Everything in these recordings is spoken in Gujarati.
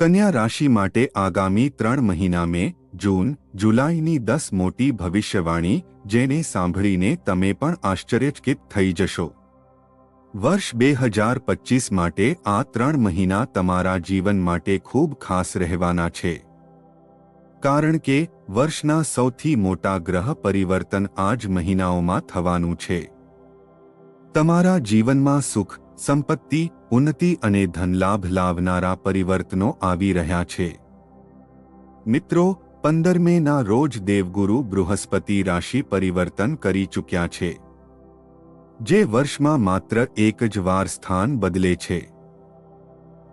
કન્યા રાશિ માટે આગામી ત્રણ મહિના મે જૂન, જુલાઈની દસ મોટી ભવિષ્યવાણી જેને સાંભળીને તમે પણ આશ્ચર્યચકિત થઈ જશો. વર્ષ બે હજાર પચીસ માટે આ ત્રણ મહિના તમારા જીવન માટે ખૂબ ખાસ રહેવાના છે. કારણ કે વર્ષના સૌથી મોટા ગ્રહ પરિવર્તન આ જ મહિનાઓમાં થવાનું છે. તમારા જીવનમાં સુખ સંપત્તિ, ઉન્નતિ અને ધનલાભ લાવનારા પરિવર્તનો આવી રહ્યા છે. મિત્રો, પંદર મેના રોજ દેવગુરુ બૃહસ્પતિ રાશિ પરિવર્તન કરી ચૂક્યા છે. જે વર્ષમાં માત્ર એક જ વાર સ્થાન બદલે છે.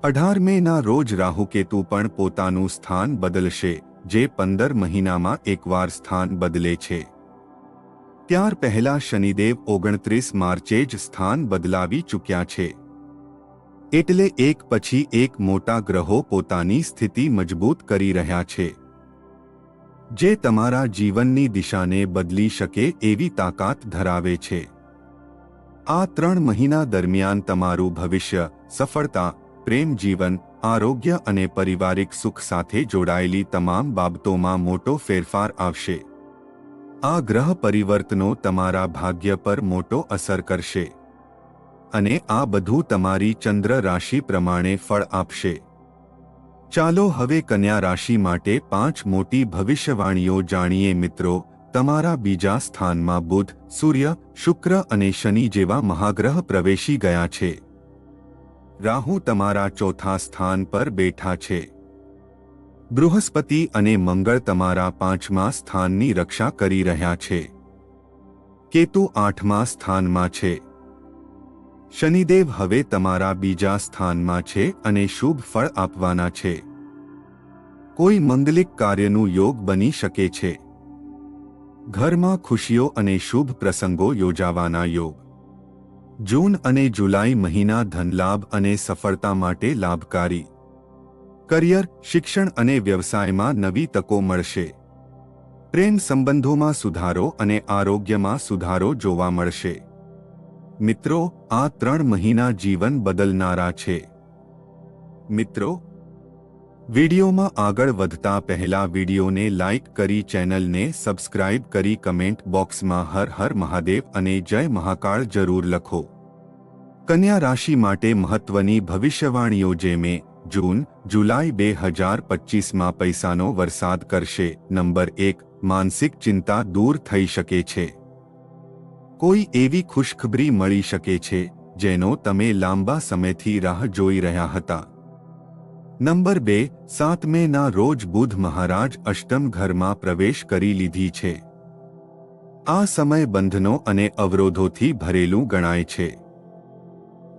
અઢાર મેના રોજ રાહુકેતુ પણ પોતાનું સ્થાન બદલશે, જે પંદર મહિનામાં એકવાર સ્થાન બદલે છે. ત્યાર પહેલા શનિદેવ ઓગણત્રીસ માર્ચે જ સ્થાન બદલાવી ચૂક્યા છે. એટલે એક પછી એક મોટા ગ્રહો પોતાની સ્થિતિ મજબૂત કરી રહ્યા છે. જે તમારા જીવનની દિશાને બદલી શકે એવી તાકાત ધરાવે છે. આ ત્રણ મહિના દરમિયાન તમારું ભવિષ્ય, સફળતા, પ્રેમ જીવન, આરોગ્ય અને પારિવારિક સુખ સાથે જોડાયેલી તમામ બાબતોમાં મોટો ફેરફાર આવશે. આ ગ્રહ પરિવર્તનો તમારા ભાગ્ય પર મોટો અસર કરશે. અને આ બધું તમારી ચંદ્ર રાશિ પ્રમાણે ફળ આપશે. ચાલો હવે કન્યા રાશિ માટે પાંચ મોટી ભવિષ્યવાણીઓ જાણીએ મિત્રો. તમારા બીજા સ્થાનમાં બુધ, સૂર્ય, શુક્ર અને શનિ જેવા મહાગ્રહ પ્રવેશી ગયા છે. રાહુ તમારા ચોથા સ્થાન પર બેઠા છે. બૃહસ્પતિ અને મંગળ તમારા પાંચમા સ્થાનની રક્ષા કરી રહ્યા છે. કેતુ આઠમા સ્થાનમાં છે. શનિદેવ હવે તમારા બીજા સ્થાનમાં છે અને શુભ ફળ આપવાના છે. કોઈ મંગલિક કાર્યનું યોગ બની શકે છે. ઘરમાં ખુશીઓ અને શુભ પ્રસંગો યોજાવાના યોગ. જૂન અને જુલાઈ મહિના ધનલાભ અને સફળતા માટે લાભકારી. કરિયર, શિક્ષણ અને વ્યવસાયમાં નવી તકો મળશે. પ્રેમ સંબંધોમાં સુધારો અને આરોગ્યમાં સુધારો જોવા મળશે. મિત્રો, આ ત્રણ મહિના જીવન બદલનારા છે. મિત્રો, વિડીયોમાં આગળ વધતા પહેલા વિડીયોને લાઇક કરી ચેનલને સબસ્ક્રાઇબ કરી કમેન્ટ બોક્સમાં હર હર મહાદેવ અને જય મહાકાળ જરૂર લખો. કન્યા રાશિ માટે મહત્વની ભવિષ્યવાણીઓ જે મેં જૂન, જુલાઈ બે હજાર પચીસમાં પૈસાનો વરસાદ કરશે. નંબર એક, માનસિક ચિંતા દૂર થઈ શકે છે. કોઈ એવી ખુશખબરી મળી શકે છે, જેનો તમે લાંબા સમયથી રાહ જોઈ રહ્યા હતા. નંબર બે સાત મેના રોજ બુધ મહારાજ અષ્ટમ ઘરમાં પ્રવેશ કરી લીધી છે. આ સમય બંધનો અને અવરોધોથી ભરેલું ગણાય છે.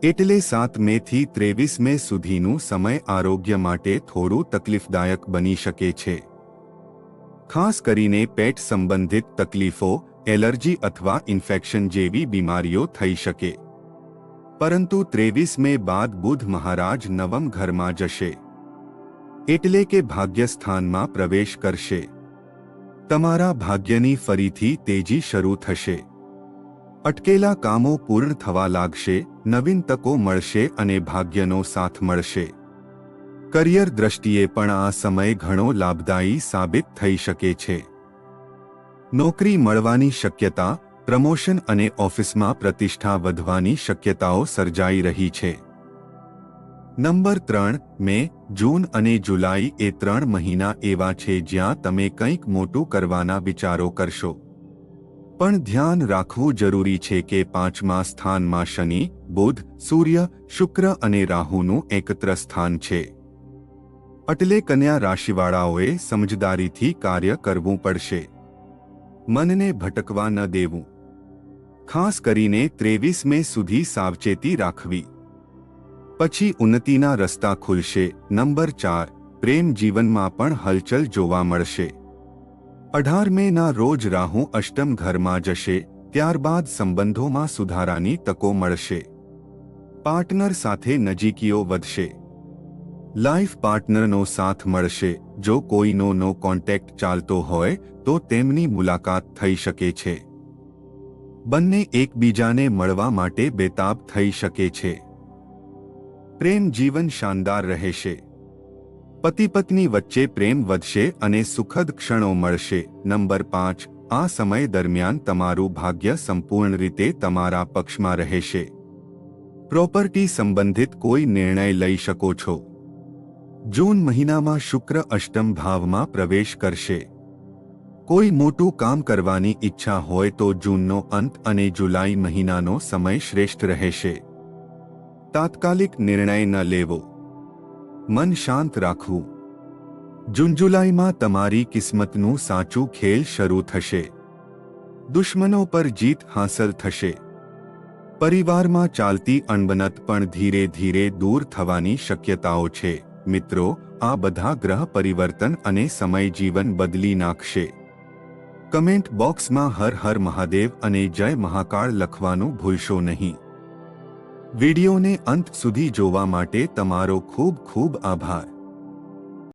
એટલે સાત મે થી ત્રેવીસ મે સુધીનું સમય આરોગ્ય માટે થોડું તકલીફદાયક બની શકે છે. ખાસ કરીને પેટ સંબંધિત તકલીફો, એલર્જી અથવા ઇન્ફેક્શન જેવી બીમારીઓ થઈ શકે. પરંતુ ત્રેવીસ મે બાદ બુધ મહારાજ નવમ ઘરમાં જશે. એટલે કે ભાગ્યસ્થાનમાં પ્રવેશ કરશે. તમારા ભાગ્યની ફરીથી તેજી શરૂ થશે. અટકેલા કામો પૂર્ણ થવા લાગશે, નવીન તકો મળશે અને ભાગ્યનો સાથ મળશે. કરિયર દ્રષ્ટિએ પણ આ સમય ઘણો લાભદાયી સાબિત થઈ શકે છે. નોકરી મળવાની શક્યતા, પ્રમોશન અને ઓફિસમાં પ્રતિષ્ઠા વધવાની શક્યતાઓ સર્જાઈ રહી છે. નંબર ત્રણ, મે, જૂન અને જુલાઈ એ ત્રણ મહિના એવા છે જ્યાં તમે કંઈક મોટું કરવાના વિચારો કરશો. પણ ધ્યાન રાખવું જરૂરી છે કે પાંચમા સ્થાનમાં શનિ, બુધ, સૂર્ય, શુક્ર અને રાહુનું એકત્ર સ્થાન છે. એટલે કન્યા રાશિવાળાઓએ સમજદારીથી કાર્ય કરવું પડશે. મનને ભટકવા ન દેવું. ખાસ કરીને ત્રેવીસ મે સુધી સાવચેતી રાખવી. પછી ઉન્નતિના રસ્તા ખુલશે. નંબર ચાર, પ્રેમ જીવનમાં પણ હલચલ જોવા મળશે. અઢાર મેના રોજ રાહુ અષ્ટમ ઘરમાં જશે, ત્યારબાદ સંબંધોમાં સુધારાની તકો મળશે. પાર્ટનર સાથે નજીકીઓ વધશે. લાઈફ પાર્ટનરનો સાથ મળશે, જો કોઈનો નો કોન્ટેક્ટ ચાલતો હોય, તો તેમની મુલાકાત થઈ શકે છે. બંને એકબીજાને મળવા માટે બેતાબ થઈ શકે છે. પ્રેમ જીવન શાનદાર રહેશે. પતિ પત્ની વચ્ચે પ્રેમ વધશે અને સુખદ ક્ષણો મળશે. નંબર પાંચ, આ સમય દરમિયાન તમારું ભાગ્ય સંપૂર્ણ રીતે તમારા પક્ષમાં રહેશે. પ્રોપર્ટી સંબંધિત કોઈ નિર્ણય લઈ શકો છો. જૂન મહિનામાં શુક્ર અષ્ટમ ભાવમાં પ્રવેશ કરશે. કોઈ મોટું કામ કરવાની ઈચ્છા હોય તો જૂનનો અંત અને જુલાઈ મહિનાનો સમય શ્રેષ્ઠ રહેશે. તાત્કાલિક નિર્ણય ન લેવો. મન શાંત રાખવું. જુંજુલાઈમાં તમારી કિસ્મતનું સાચું ખેલ શરૂ થશે. દુશ્મનો પર જીત હાંસલ થશે. પરિવારમાં ચાલતી અણબનત પણ ધીરે ધીરે દૂર થવાની શક્યતાઓ છે. મિત્રો, આ બધા ગ્રહ પરિવર્તન અને સમય જીવન બદલી નાખશે. કમેન્ટ બોક્સમાં હર હર મહાદેવ અને જય મહાકાળ લખવાનું ભૂલશો નહીં. વિડિયોને અંત સુધી જોવા માટે તમારો ખૂબ ખૂબ આભાર.